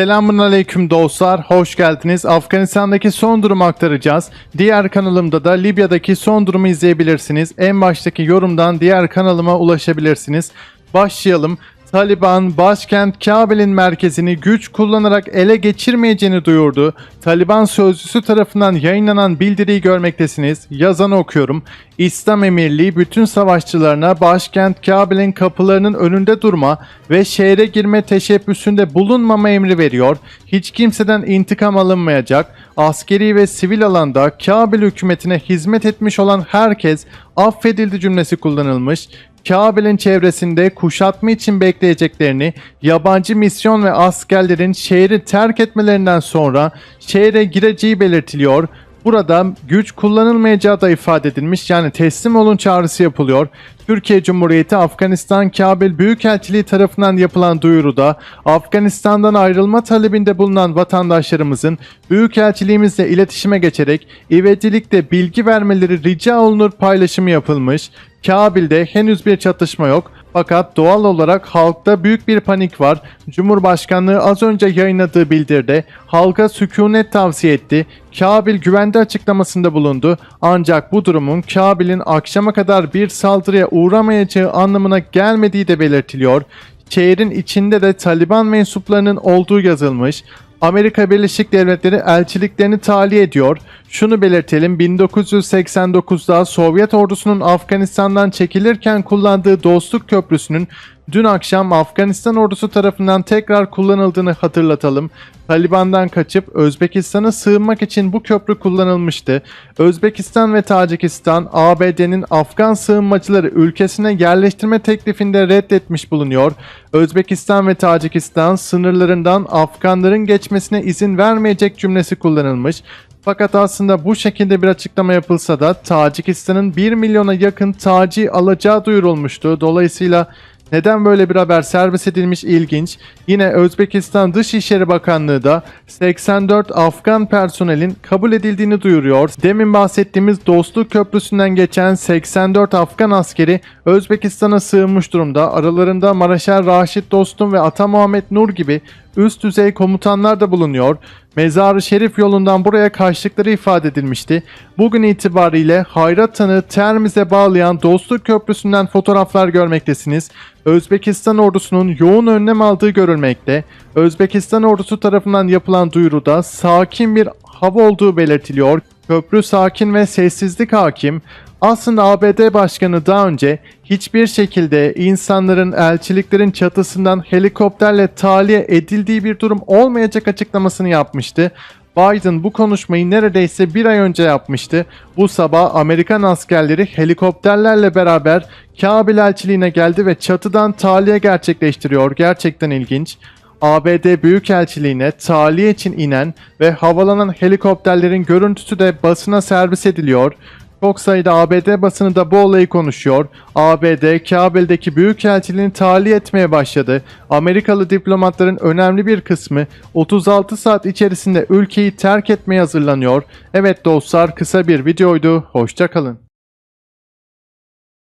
Selamun aleyküm dostlar, hoş geldiniz. Afganistan'daki son durumu aktaracağız. Diğer kanalımda da Libya'daki son durumu izleyebilirsiniz. En baştaki yorumdan diğer kanalıma ulaşabilirsiniz. Başlayalım. Taliban başkent Kabil'in merkezini güç kullanarak ele geçirmeyeceğini duyurdu. Taliban sözcüsü tarafından yayınlanan bildiriyi görmektesiniz. Yazanı okuyorum. İslam Emirliği bütün savaşçılarına başkent Kabil'in kapılarının önünde durma ve şehre girme teşebbüsünde bulunmama emri veriyor. Hiç kimseden intikam alınmayacak. Askeri ve sivil alanda Kabil hükümetine hizmet etmiş olan herkes affedildi cümlesi kullanılmış. Kabil'in çevresinde kuşatma için bekleyeceklerini, yabancı misyon ve askerlerin şehri terk etmelerinden sonra şehre gireceği belirtiliyor. Burada güç kullanılmayacağı da ifade edilmiş yani teslim olun çağrısı yapılıyor. Türkiye Cumhuriyeti Afganistan Kabil Büyükelçiliği tarafından yapılan duyuruda Afganistan'dan ayrılma talebinde bulunan vatandaşlarımızın Büyükelçiliğimizle iletişime geçerek ivedilikle bilgi vermeleri rica olunur paylaşımı yapılmış. Kabil'de henüz bir çatışma yok. Fakat doğal olarak halkta büyük bir panik var. Cumhurbaşkanlığı az önce yayınladığı bildirde halka sükunet tavsiye etti. Kabil güvende açıklamasında bulundu. Ancak bu durumun Kabil'in akşama kadar bir saldırıya uğramayacağı anlamına gelmediği de belirtiliyor. Şehrin içinde de Taliban mensuplarının olduğu yazılmış. Amerika Birleşik Devletleri elçiliklerini tahliye ediyor. Şunu belirtelim 1989'da Sovyet ordusunun Afganistan'dan çekilirken kullandığı Dostluk Köprüsü'nün dün akşam Afganistan ordusu tarafından tekrar kullanıldığını hatırlatalım. Taliban'dan kaçıp Özbekistan'a sığınmak için bu köprü kullanılmıştı. Özbekistan ve Tacikistan ABD'nin Afgan sığınmacıları ülkesine yerleştirme teklifinde reddetmiş bulunuyor. Özbekistan ve Tacikistan sınırlarından Afganların geçmesine izin vermeyecek cümlesi kullanılmış. Fakat aslında bu şekilde bir açıklama yapılsa da Tacikistan'ın 1 milyona yakın taci alacağı duyurulmuştu. Dolayısıyla neden böyle bir haber serbest edilmiş ilginç. Yine Özbekistan Dışişleri Bakanlığı da 84 Afgan personelin kabul edildiğini duyuruyor. Demin bahsettiğimiz Dostluk Köprüsü'nden geçen 84 Afgan askeri Özbekistan'a sığınmış durumda. Aralarında Maraşer Raşit Dostum ve Ata Muhammed Nur gibi üst düzey komutanlar da bulunuyor. Mezar-ı Şerif yolundan buraya kaçtıkları ifade edilmişti. Bugün itibariyle Hayratan'ı Termiz'e bağlayan Dostluk Köprüsü'nden fotoğraflar görmektesiniz. Özbekistan ordusunun yoğun önlem aldığı görülmekte. Özbekistan ordusu tarafından yapılan duyuruda sakin bir hava olduğu belirtiliyor. Köprü sakin ve sessizlik hakim. Aslında ABD Başkanı daha önce hiçbir şekilde insanların elçiliklerin çatısından helikopterle tahliye edildiği bir durum olmayacak açıklamasını yapmıştı. Biden bu konuşmayı neredeyse bir ay önce yapmıştı. Bu sabah Amerikan askerleri helikopterlerle beraber Kabil elçiliğine geldi ve çatıdan tahliye gerçekleştiriyor. Gerçekten ilginç. ABD Büyükelçiliğine tahliye için inen ve havalanan helikopterlerin görüntüsü de basına servis ediliyor. Çok sayıda ABD basını da bu olayı konuşuyor. ABD, Kabil'deki büyükelçiliğini tahliye etmeye başladı. Amerikalı diplomatların önemli bir kısmı 36 saat içerisinde ülkeyi terk etmeye hazırlanıyor. Evet dostlar kısa bir videoydu. Hoşçakalın.